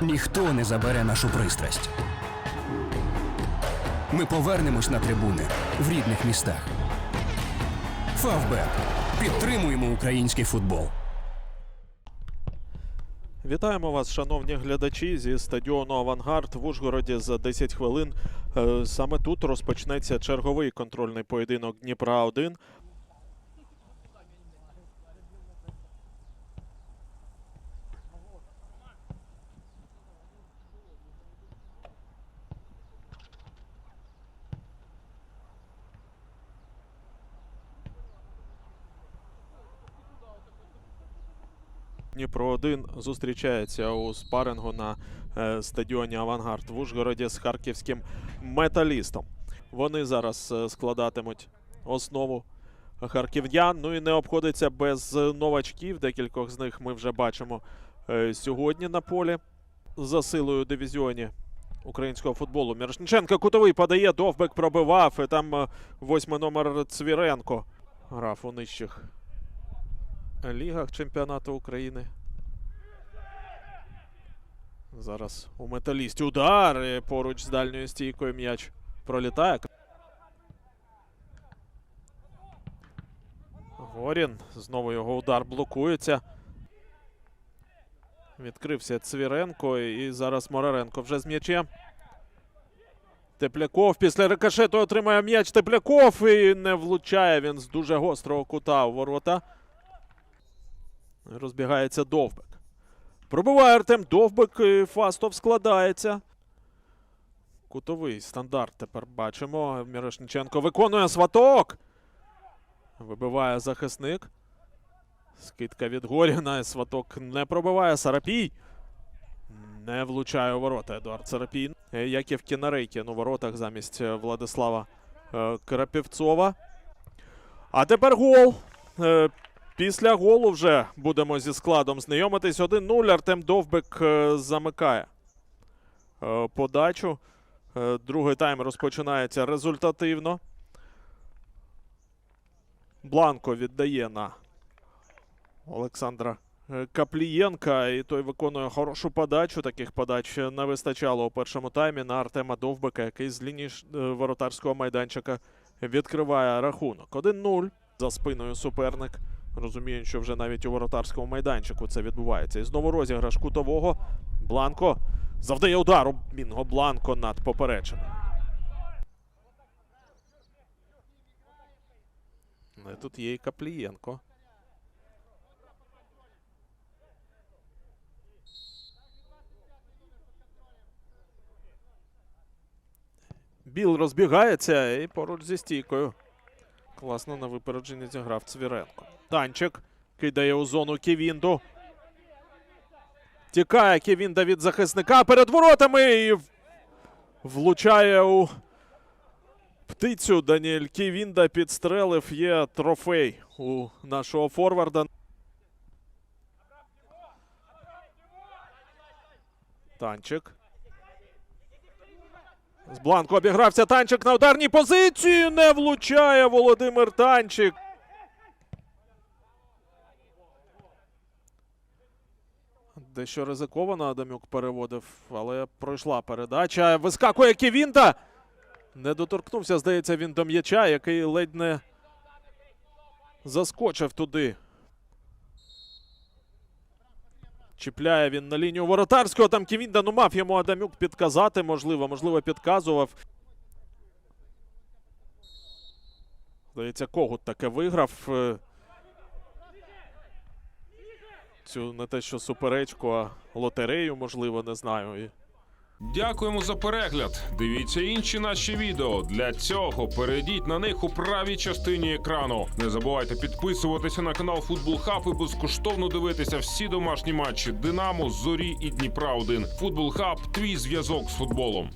Ніхто не забере нашу пристрасть. Ми повернемось на трибуни в рідних містах. Фавбет. Підтримуємо український футбол. Вітаємо вас, шановні глядачі, зі стадіону Авангард в Ужгороді за 10 хвилин. Е, Саме тут розпочнеться черговий контрольний поєдинок Дніпра 1 Дніпро 1 зустрічається у спарингу на е, стадіоні Авангард в Ужгороді з харківським металістом. Вони зараз е, складатимуть основу харків'ян. Ну і не обходиться без новачків. Декількох з них ми вже бачимо е, сьогодні на полі за силою дивізіоні українського футболу. Мірошниченко кутовий подає, довбек пробивав. І там восьмий номер Цвіренко грав у нижчих лігах чемпіонату України. Зараз у металісті удар поруч з дальньою стійкою м'яч пролітає. Горін. Знову його удар блокується. Відкрився Цвіренко і зараз Мораренко вже з м'ячем. Тепляков після рикошету отримає м'яч Тепляков і не влучає він з дуже гострого кута у ворота. Розбігається Довбик. Пробиває Артем Довбик. Фастов складається. Кутовий стандарт тепер бачимо. Мірошниченко виконує сваток. Вибиває захисник. Скидка від Горіна. Сваток не пробиває. Сарапій. Не влучає у ворота Едуард Сарапій. Е, в Кінарейкін у воротах замість е, Владислава е, Крапівцова. А тепер гол. Після голу вже будемо зі складом знайомитись. 1-0. Артем Довбик е, замикає е, подачу. Е, Другий тайм розпочинається результативно. Бланко віддає на Олександра Каплієнка. І той виконує хорошу подачу. Таких подач не вистачало у першому таймі на Артема Довбика, який з лінії воротарського майданчика відкриває рахунок. 1-0 за спиною суперник. Розуміють, що вже навіть у воротарському майданчику це відбувається. І знову розіграш кутового. Бланко завдає удару. Мінго Бланко над попереченим. Ну, і Тут є і Каплієнко. Біл розбігається і поруч зі стійкою. Класно на випередженні зіграв Цвіренко. Танчик кидає у зону Ківінду. Тікає Ківінда від захисника перед воротами і влучає у птицю. Даніель Ківінда підстрелив. Є трофей у нашого форварда. Танчик. З Бланко обігрався танчик на ударній позиції. Не влучає Володимир Танчик. Дещо ризиковано Адамюк переводив, але пройшла передача. Вискакує Ківінта. Не доторкнувся, здається, він до м'яча, який ледь не заскочив туди. Чіпляє він на лінію воротарського. Там Ківінда, ну мав йому Адамюк підказати, можливо, можливо, підказував. Здається, Когут таке виграв. Цю не те, що суперечку, а лотерею, можливо, не знаю. Дякуємо за перегляд. Дивіться інші наші відео. Для цього перейдіть на них у правій частині екрану. Не забувайте підписуватися на канал Футбол Хаб і безкоштовно дивитися всі домашні матчі Динамо, Зорі і Дніпра 1 Футбол Хаб твій зв'язок з футболом.